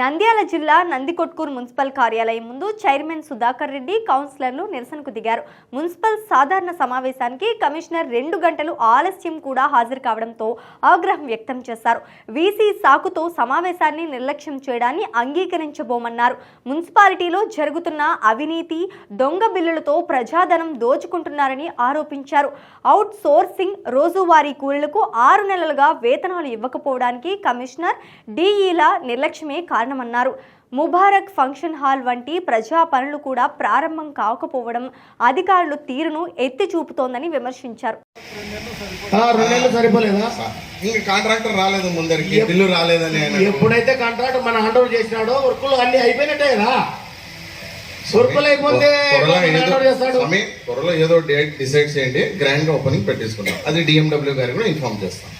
నంద్యాల జిల్లా నందికొట్కూరు మున్సిపల్ కార్యాలయం ముందు చైర్మన్ సుధాకర్ రెడ్డి కౌన్సిలర్లు నిరసనకు దిగారు. మున్సిపల్ సాధారణ సమావేశానికి కమిషనర్ రెండు గంటలు ఆలస్యం కూడా హాజరు కావడంతో ఆగ్రహం వ్యక్తం చేశారు. వీసీ సాకుతో సమావేశాన్ని నిర్లక్ష్యం చేయడాన్ని అంగీకరించబోమన్నారు. మున్సిపాలిటీలో జరుగుతున్న అవినీతి దొంగ బిల్లులతో ప్రజాధనం దోచుకుంటున్నారని ఆరోపించారు. అవుట్ సోర్సింగ్ రోజువారీ కూలీలకు ఆరు నెలలుగా వేతనాలు ఇవ్వకపోవడానికి కమిషనర్ డీఈల నిర్లక్ష్యమే కారణమన్నారు. ముబారక్ ఫంక్షన్ హాల్ వంటి ప్రజా పనులు కూడా ప్రారంభం కాకపోవడం అధికారులు తీరును ఎత్తి చూపుతోందని విమర్శించారు. ఆ, రెండు నెలలు సరిపోలేదా? ఇంకా కాంట్రాక్టర్ రాలేదు ముందరికి బిల్లు రాలేదని ఆయన ఎప్పుడైతే కాంట్రాక్ట్ మన హ్యాండ్ ఓవర్ చేసినాడో వర్కులు అన్ని అయిపోయినట్టే కదా? వర్కులు అయిపోతే త్వరలో ఏదో డేట్ డిసైడ్ చేయండి గ్రాండ్గా ఓపెనింగ్ పెట్టేసుకుందాం. అది డిఎండబ్ల్యూ గారికి కూడా ఇన్ఫార్మ్ చేస్తాం.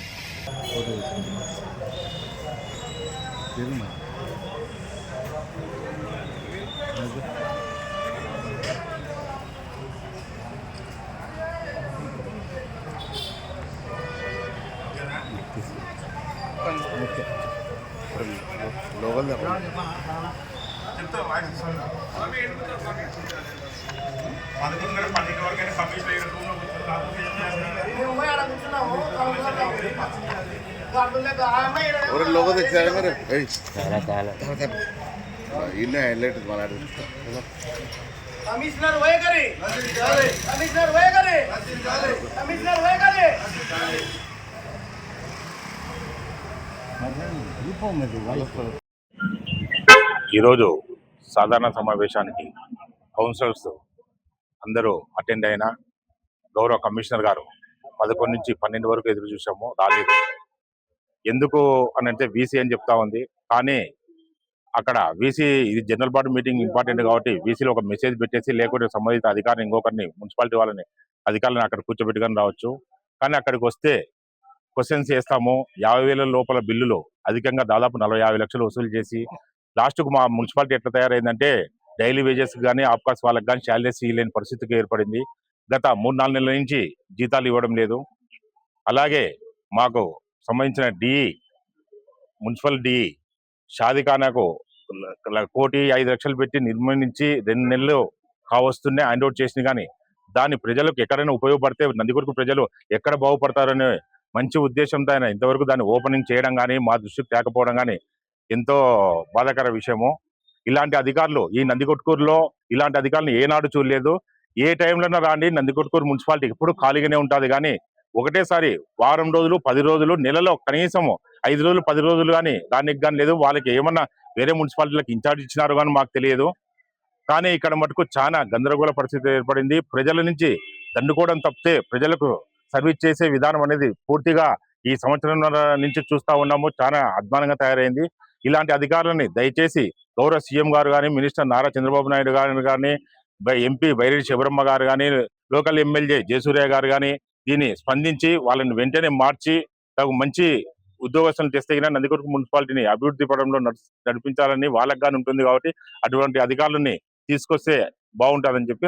లోకల్ పదకొండున్నర పన్నెండు వరకు అయినా సబ్మిషన్ అయిన రూమ్లో కూర్చున్నాము లోగో తెచ్చారా మరి ఇన్నే హైలైట్ మాట్లాడు కమిషనర్ వైఖరి. కమిషనర్ వైఖరి. కమిషనర్ వైఖరి. ఈరోజు సాధారణ సమావేశానికి కౌన్సిలర్స్ అందరూ అటెండ్ అయిన గౌరవ కమిషనర్ గారు పదకొండు నుంచి పన్నెండు వరకు ఎదురు చూసాము రాలేదు. ఎందుకు అని అంటే వీసీ అని చెప్తా ఉంది. కానీ అక్కడ వీసీ ఇది జనరల్ బాడీ మీటింగ్ ఇంపార్టెంట్ కాబట్టి వీసీలో ఒక మెసేజ్ పెట్టేసి లేకుంటే సంబంధిత అధికారిని ఇంకొకరిని మున్సిపాలిటీ వాళ్ళని అధికారులను అక్కడ కూర్చోబెట్టుకొని రావచ్చు. కానీ అక్కడికి వస్తే క్వశ్చన్స్ చేస్తాము. యాభై వేల లోపల బిల్లులో అధికంగా దాదాపు నలభై యాభై లక్షలు వసూలు చేసి లాస్ట్కు మా మున్సిపాలిటీ ఎట్లా తయారైందంటే డైలీ వేజెస్ కానీ ఆఫ్కాస్ వాళ్ళకి కానీ శాలరీస్ ఇవ్వలేని పరిస్థితికి ఏర్పడింది. గత మూడు నాలుగు నెలల నుంచి జీతాలు ఇవ్వడం లేదు. అలాగే మాకు సంబంధించిన డిఈ మున్సిపల్ డిఈ షాదిఖానాకు కోటి ఐదు లక్షలు పెట్టి నిర్మించి రెండు నెలలు కావస్తుండే హ్యాండ్ అవుట్ చేసింది కానీ దాని ప్రజలకు ఎక్కడైనా ఉపయోగపడితే నందికొరకు ప్రజలు ఎక్కడ బాగుపడతారనే మంచి ఉద్దేశంతో ఆయన ఇంతవరకు దాన్ని ఓపెనింగ్ చేయడం కానీ మా దృష్టికి తేకపోవడం కానీ ఎంతో బాధాకర విషయము. ఇలాంటి అధికారులు ఈ నందికొట్కూరులో ఇలాంటి అధికారులు ఏనాడు చూడలేదు. ఏ టైంలోనైనా రాండి నందికొట్కూరు మున్సిపాలిటీ ఎప్పుడు ఖాళీగానే ఉంటుంది కానీ ఒకటేసారి వారం రోజులు పది రోజులు నెలలో కనీసం ఐదు రోజులు పది రోజులు కానీ దానికి కానీ లేదు. వాళ్ళకి ఏమన్నా వేరే మున్సిపాలిటీలకు ఇన్ఛార్జ్ ఇచ్చినారు కానీ మాకు తెలియదు. కానీ ఇక్కడ మటుకు చాలా గందరగోళ పరిస్థితి ఏర్పడింది. ప్రజల నుంచి దండుకోవడం తప్పితే ప్రజలకు సర్వీస్ చేసే విధానం అనేది పూర్తిగా ఈ సంవత్సరం నుంచి చూస్తా ఉన్నాము. చాలా అద్భుతంగా తయారైంది. ఇలాంటి అధికారులని దయచేసి గౌరవ సీఎం గారు కానీ మినిస్టర్ నారా చంద్రబాబు నాయుడు గారు కానీ ఎంపీ బైరెడ్డి శివరమ్మ గారు కానీ లోకల్ ఎమ్మెల్యే జయసూర్య గారు కానీ దీన్ని స్పందించి వాళ్ళని వెంటనే మార్చి తగు మంచి ఉద్యోగస్తులను తెస్తే కానీ నందికొరకు మున్సిపాలిటీని అభివృద్ధి పడంలో నడిపించాలని వాళ్ళకి కానీ ఉంటుంది కాబట్టి అటువంటి అధికారులని తీసుకొస్తే బాగుంటుందని చెప్పి